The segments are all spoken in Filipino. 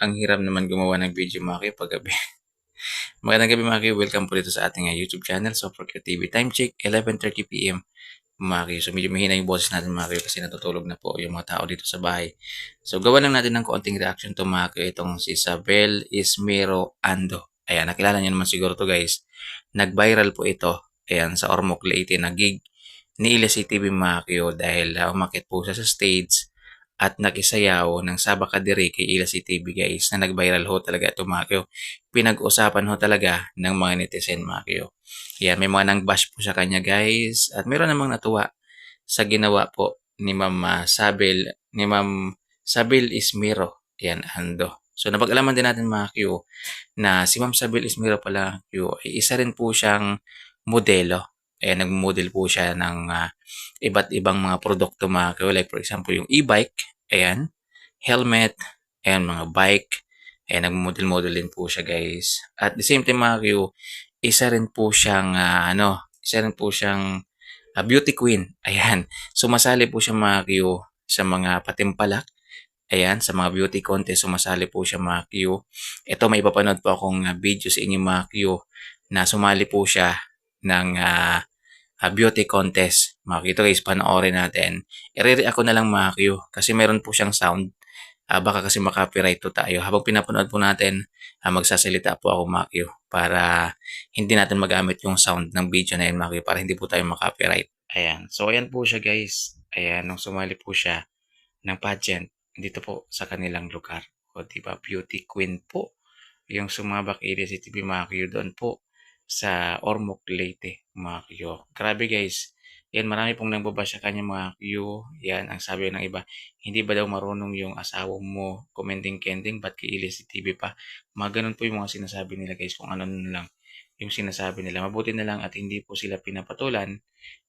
Ang hirap naman gumawa ng video mga kayo paggabi. Magandang gabi mga kayo. Welcome po dito sa ating uh, YouTube channel, Software TV. Time check, 11.30pm mga kayo. So medyo mahina yung boses natin mga kayo kasi natutulog na po yung mga tao dito sa bahay. So gawa lang natin ng konting reaction to mga kayo. Itong si Isabel Ismero Ando. Ayan, nakilala niyo naman siguro to guys. Nag-viral po ito. Ayan, sa Ormoc Leyte na gig ni Ilya TV mga kayo dahil uh, umakit po siya sa stage at nakisayaw ng Saba Kadiri kay Ila TV guys na nag-viral ho talaga ito mga. Pinag-usapan ho talaga ng mga netizen mga. Yan, may mga nang bash po sa kanya guys at meron namang natuwa sa ginawa po ni Ma'am uh, Sabel, ni Ma'am Sabel Ismiro. Yan, Ando. So napag-alaman din natin mga Q na si Ma'am Sabel Ismiro pala Q ay isa rin po siyang modelo. Ayan, nag-model po siya ng uh, iba't ibang mga produkto mga. Like for example, yung e-bike, ayan, helmet, ayan, mga bike. Ayan, nag-model-model din po siya guys. At the same time mga Q, isa rin po siyang, uh, ano, isa rin po siyang uh, beauty queen. Ayan, sumasali po siya mga Q sa mga patimpalak. Ayan, sa mga beauty contest, sumasali po siya mga Q. Ito, may ipapanood po akong video sa inyo mga Q na sumali po siya ng uh, uh, beauty contest. Mga kito guys, panoorin natin. I-react ko na lang mga Q kasi meron po siyang sound. Uh, baka kasi makapiright to tayo. Habang pinapanood po natin, uh, magsasalita po ako mga Q para hindi natin magamit yung sound ng video na yun mga Q para hindi po tayo makapiright. Ayan. So ayan po siya guys. Ayan, nung sumali po siya ng pageant dito po sa kanilang lugar. O diba, beauty queen po yung sumabak area si TV Q doon po sa Ormoc Leyte, mga Q. Grabe guys. Yan, marami pong nagbaba sa kanya mga Q. Yan, ang sabi ng iba, hindi ba daw marunong yung asawa mo commenting-kending, ba't kiili si TV pa? Mga ganun po yung mga sinasabi nila guys, kung ano lang yung sinasabi nila. Mabuti na lang at hindi po sila pinapatulan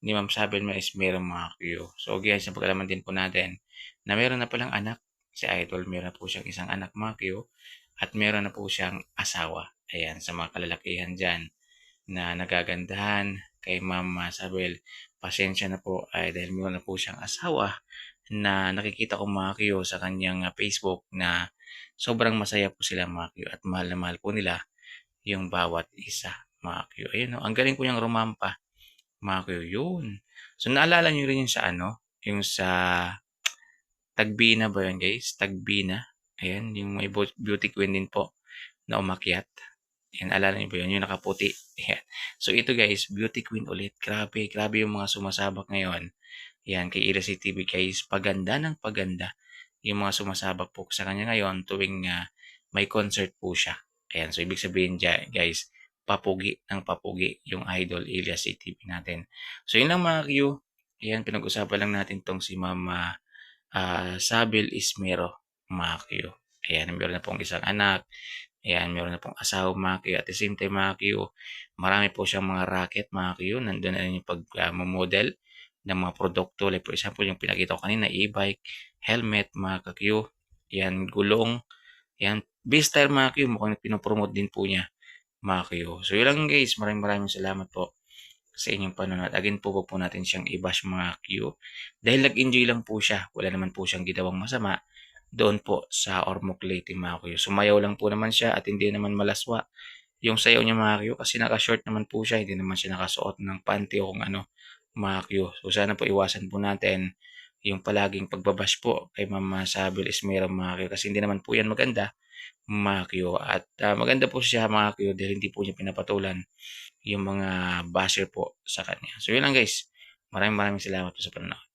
ni Ma'am Sabel Mais meron mga Q. So guys, yung pag-alaman din po natin na meron na palang anak, si Idol, meron na po siyang isang anak mga Q, at meron na po siyang asawa. Ayan, sa mga kalalakihan dyan na nagagandahan kay Ma'am Sabel. Pasensya na po ay dahil meron na po siyang asawa na nakikita ko mga Q sa kanyang Facebook na sobrang masaya po sila mga Q at mahal na mahal po nila yung bawat isa mga Q. Ayun, ang galing po niyang rumampa mga Q. Yun. So naalala niyo rin yung sa ano, yung sa Tagbina ba yun guys? Tagbina. Ayan, yung may beauty queen din po na umakyat. Yan, alala niyo ba yun? Yung nakaputi. Yan. So, ito guys, beauty queen ulit. Grabe, grabe yung mga sumasabak ngayon. Yan, kay Ira TV guys, paganda ng paganda. Yung mga sumasabak po sa kanya ngayon tuwing uh, may concert po siya. Ayan, so ibig sabihin dyan, guys, papugi ng papugi yung idol Elias TV natin. So, yun lang mga Q. Ayan, pinag-usapan lang natin tong si Mama uh, Sabel Ismero, mga Q. Ayan, meron na pong isang anak. Ayan, meron na pong asawa mga Q. At the same time mga Q, marami po siyang mga racket mga Q. Nandun na rin yung pag-model uh, ng mga produkto. Like for example, yung pinakita ko kanina, e-bike, helmet mga Q. Ayan, gulong. Ayan, B-Style mga Q. Mukhang pinopromote din po niya mga Q. So yun lang guys. Maraming maraming salamat po sa inyong panonood. Again po, po natin siyang i-bash mga Q. Dahil nag-enjoy lang po siya. Wala naman po siyang ginawang masama doon po sa Ormoc Leyte mga kuyo. Sumayaw lang po naman siya at hindi naman malaswa yung sayaw niya mga kasi naka-short naman po siya. Hindi naman siya nakasuot ng panty o kung ano mga. So sana po iwasan po natin yung palaging pagbabash po kay Mama Sabil Ismera mga kuyo kasi hindi naman po yan maganda mga. At uh, maganda po siya mga kuyo dahil hindi po niya pinapatulan yung mga basher po sa kanya. So yun lang guys. Maraming maraming salamat po sa panonood.